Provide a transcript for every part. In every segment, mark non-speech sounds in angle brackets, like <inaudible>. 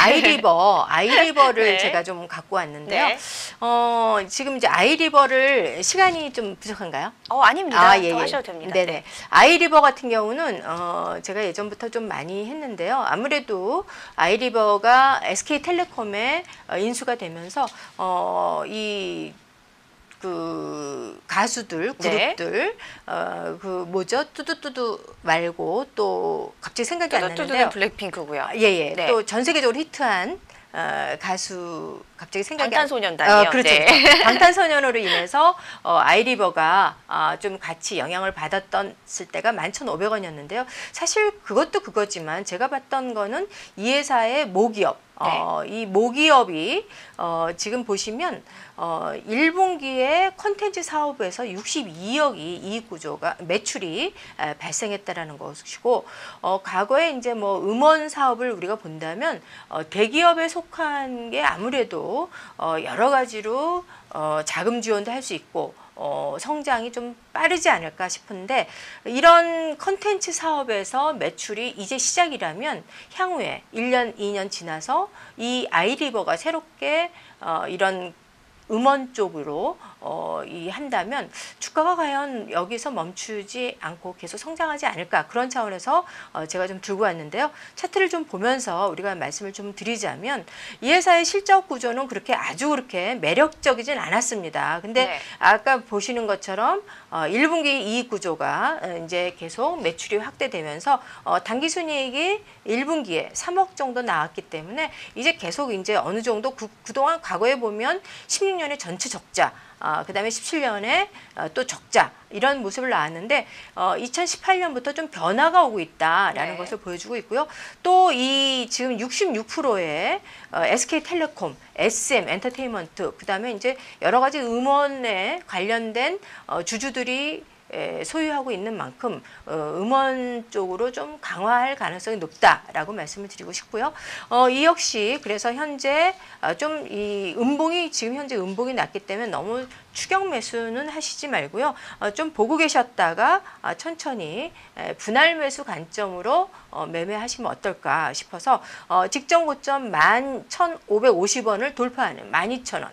아이리버, <laughs> 아이리버를 네. 제가 좀 갖고 왔는데요. 네. 어, 지금 이제 아이리버를 시간이 좀 부족한가요? 어, 아닙니다. 더 하셔도 됩니다. 네네. 아이리버 같은 경우는 어, 제가 예전부터 좀 많이 했는데요. 아무래도 아이리버가 SK텔레콤에 어, 인수가 되면서 어, 이 그 가수들 네. 그룹들 어 그 뭐죠 뚜두뚜두 말고 또 갑자기 생각이 안 나는데요. 뚜두는 블랙핑크고요. 예예. 네. 또전 세계적으로 히트한 어, 가수 갑자기 생각이 안 방탄소년단이요. 어, 그렇죠. 네. 그렇죠. <laughs> 방탄소년으로 인해서 어, 아이리버가 아, 좀 같이 영향을 받았던 을 때가 11,500원이었는데요. 사실 그것도 그거지만 제가 봤던 거는 이 회사의 모기업 어, 이 모기업이 어, 지금 보시면 어, 1분기에 콘텐츠 사업에서 62억이 이익 구조가 매출이 에, 발생했다라는 것이고 어, 과거에 이제 뭐 음원 사업을 우리가 본다면 어, 대기업에 속한 게 아무래도 어, 여러 가지로 어, 자금 지원도 할 수 있고 어, 성장이 좀 빠르지 않을까 싶은데 이런 컨텐츠 사업에서 매출이 이제 시작이라면 향후에 1년, 2년 지나서 이 아이리버가 새롭게 어, 이런 음원 쪽으로 어, 이 한다면 주가가 과연 여기서 멈추지 않고 계속 성장하지 않을까 그런 차원에서 어, 제가 좀 들고 왔는데요. 차트를 좀 보면서 우리가 말씀을 좀 드리자면 이 회사의 실적 구조는 그렇게 아주 그렇게 매력적이진 않았습니다. 근데 네. 아까 보시는 것처럼 어, 1분기 이익 구조가 어, 이제 계속 매출이 확대되면서 어, 당기 순이익이 1분기에 3억 정도 나왔기 때문에 이제 계속 이제 어느 정도 그, 그동안 과거에 보면 16년에 전체 적자 아, 그다음에 17년에 어, 또 적자 이런 모습을 나왔는데 어, 2018년부터 좀 변화가 오고 있다라는 네. 것을 보여주고 있고요. 또 이 지금 66%의 어, SK텔레콤, SM 엔터테인먼트 그 다음에 이제 여러 가지 음원에 관련된 어, 주주들 이 에, 소유하고 있는 만큼 어, 음원 쪽으로 좀 강화할 가능성이 높다라고 말씀을 드리고 싶고요. 어, 이 역시 그래서 현재 어, 좀이 음봉이 지금 현재 음봉이 낮기 때문에 너무 추격 매수는 하시지 말고요. 어, 좀 보고 계셨다가 아, 천천히 에, 분할 매수 관점으로 어, 매매하시면 어떨까 싶어서 어, 직전 고점 11,550원을 돌파하는 12,000원 어,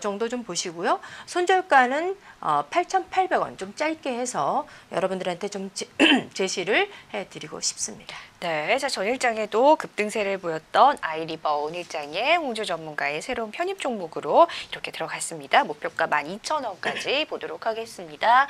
정도 좀 보시고요. 손절가는 어, 8,800원 좀 짧게 해서 여러분들한테 좀 제, <clears throat> 제시를 해드리고 싶습니다. 네, 자 전일장에도 급등세를 보였던 아이리버 오늘장의 홍조 전문가의 새로운 편입 종목으로 이렇게 들어갔습니다. 목표가 12,000원까지 보도록 하겠습니다.